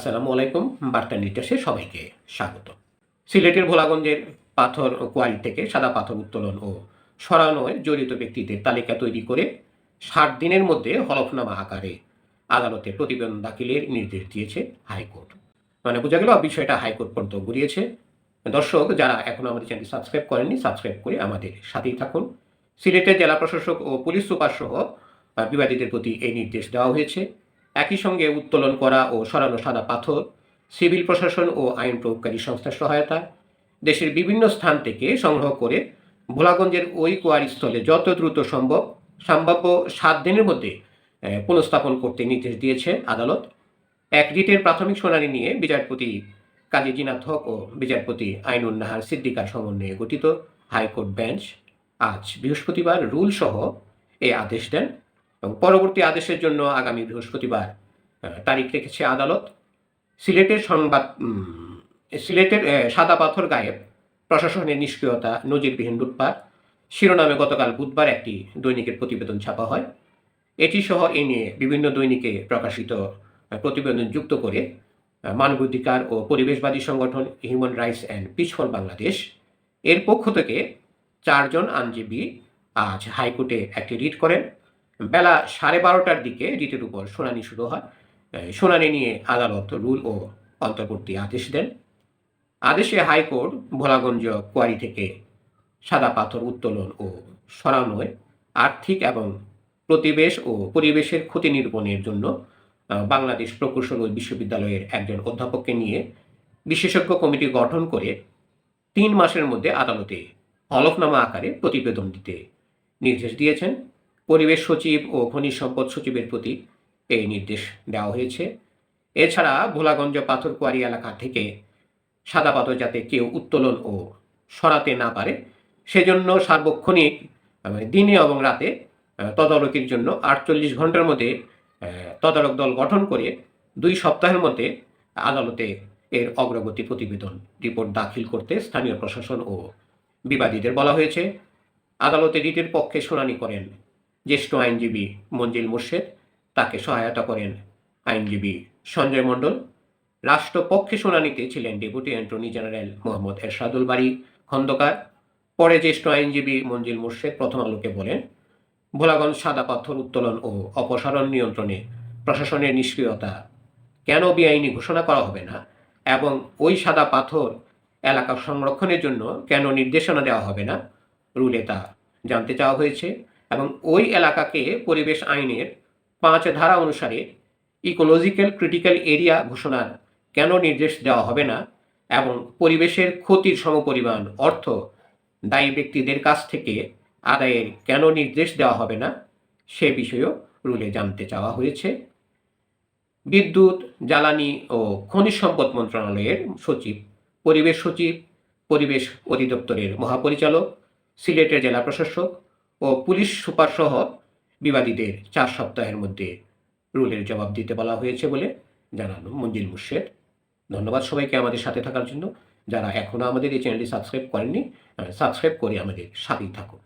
আসসালামু আলাইকুম বার্তা নির্দেশে সবাইকে স্বাগত। সিলেটের ভোলাগঞ্জের পাথর কোয়ারি থেকে সাদা পাথর উত্তোলন ও সরানোয় জড়িত ব্যক্তিদের তালিকা তৈরি করে ষাট দিনের মধ্যে হলফনামা আকারে আদালতে প্রতিবেদন দাখিলের নির্দেশ দিয়েছে হাইকোর্ট। মানে বোঝা গেল, বিষয়টা হাইকোর্ট পর্যন্ত ঘুরিয়েছে। দর্শক, যারা এখনও আমাদের চ্যানেল সাবস্ক্রাইব করেননি, সাবস্ক্রাইব করে আমাদের সাথেই থাকুন। সিলেটের জেলা প্রশাসক ও পুলিশ সুপার সহ বিবাদীদের প্রতি এই নির্দেশ দেওয়া হয়েছে। একই সঙ্গে উত্তোলন করা ও সরানো সাদা পাথর, সিভিল প্রশাসন ও আইন প্রয়োগকারী সংস্থার সহায়তা, দেশের বিভিন্ন স্থান থেকে সংগ্রহ করে ভোলাগঞ্জের ওই কোয়ারিস্থলে যত দ্রুত সম্ভব সম্ভাব্য সাত দিনের মধ্যে পুনঃস্থাপন করতে নির্দেশ দিয়েছে আদালত। এক রিটের প্রাথমিক শুনানি নিয়ে বিচারপতি কাজী জিনাত হক ও বিচারপতি আইনুন নাহার সিদ্দিকার সমন্বয়ে গঠিত হাইকোর্ট বেঞ্চ আজ বৃহস্পতিবার রুল সহ এই আদেশ দেন। এবং পরবর্তী আদেশের জন্য আগামী বৃহস্পতিবার তারিখ রেখেছে আদালত। সিলেটের সংবাদ সিলেটের সাদা পাথর গায়েব, প্রশাসনের নিষ্ক্রিয়তা, নজিরবিহীন লুটপাট, শিরোনামে গতকাল বুধবার একটি দৈনিকের প্রতিবেদন ছাপা হয়। এটি সহ এ নিয়ে বিভিন্ন দৈনিকে প্রকাশিত প্রতিবেদন যুক্ত করে মানবাধিকার ও পরিবেশবাদী সংগঠন human rights and peace for Bangladesh এর পক্ষ থেকে চারজন আইনজীবী আজ হাইকোর্টে একটি রিট করেন। বেলা সাড়ে বারোটার দিকে রিটের উপর শুনানি শুরু হয়। শুনানি নিয়ে আদালত রুল ও অন্তর্বর্তী আদেশ দেন। আদেশে হাইকোর্ট ভোলাগঞ্জ কোয়ারি থেকে সাদা পাথর উত্তোলন ও সরানোয় আর্থিক এবং প্রতিবেশ ও পরিবেশের ক্ষতি নিরূপণের জন্য বাংলাদেশ প্রকৌশল বিশ্ববিদ্যালয়ের একজন অধ্যাপককে নিয়ে বিশেষজ্ঞ কমিটি গঠন করে তিন মাসের মধ্যে আদালতে হলফনামা আকারে প্রতিবেদন দিতে নির্দেশ দিয়েছেন। পরিবেশ সচিব ও খনিজ সম্পদ সচিবের প্রতি এই নির্দেশ দেওয়া হয়েছে। এছাড়া ভোলাগঞ্জ পাথরকুয়ারি এলাকা থেকে সাদা পাথর যাতে কেউ উত্তোলন ও সরাতে না পারে, সেজন্য সার্বক্ষণিক মানে দিনে এবং রাতে তদারকির জন্য আটচল্লিশ ঘণ্টার মধ্যে তদারক দল গঠন করে দুই সপ্তাহের মধ্যে আদালতে এর অগ্রগতি প্রতিবেদন রিপোর্ট দাখিল করতে স্থানীয় প্রশাসন ও বিবাদীদের বলা হয়েছে। আদালতে রিটের পক্ষে শুনানি করেন জ্যেষ্ঠ আইনজীবী মঞ্জিল মুর্শেদ তাকে সহায়তা করেন। আইনজীবী সঞ্জয় মণ্ডল, রাষ্ট্রপক্ষে শুনানিতে ছিলেন deputy attorney general Mohammad Ershadul Bari Khandakar. পরে জ্যেষ্ঠ আইনজীবী মঞ্জিল মুর্শেদ প্রথম আলোকে বলেন, ভোলাগঞ্জ সাদা পাথর উত্তোলন ও অপসারণ নিয়ন্ত্রণে প্রশাসনের নিষ্ক্রিয়তা কেন বেআইনি ঘোষণা করা হবে না এবং ওই সাদা পাথর এলাকা সংরক্ষণের জন্য কেন নির্দেশনা দেওয়া হবে না, রুলে তা জানতে চাওয়া হয়েছে। এবং ওই এলাকাকে পরিবেশ আইনের পাঁচ ধারা অনুসারে ইকোলজিক্যাল ক্রিটিক্যাল এরিয়া ঘোষণার কেন নির্দেশ দেওয়া হবে না এবং পরিবেশের ক্ষতির সমপরিমাণ অর্থ দায়ী ব্যক্তিদের কাছ থেকে আদায়ের কেন নির্দেশ দেওয়া হবে না সে বিষয়েও রুলে জানতে চাওয়া হয়েছে। বিদ্যুৎ, জ্বালানি ও খনিজ সম্পদ মন্ত্রণালয়ের সচিব, পরিবেশ সচিব, পরিবেশ অধিদপ্তরের মহাপরিচালক, সিলেটের জেলা প্রশাসক ও পুলিশ সুপারসহ বিবাদীদের চার সপ্তাহের মধ্যে রুলের জবাব দিতে বলা হয়েছে বলে জানানো মঞ্জিল মুর্শেদ। ধন্যবাদ সবাইকে আমাদের সাথে থাকার জন্য। যারা এখনও আমাদের এই চ্যানেলটি সাবস্ক্রাইব করেননি সাবস্ক্রাইব করে আমাদের সাথেই থাকুন।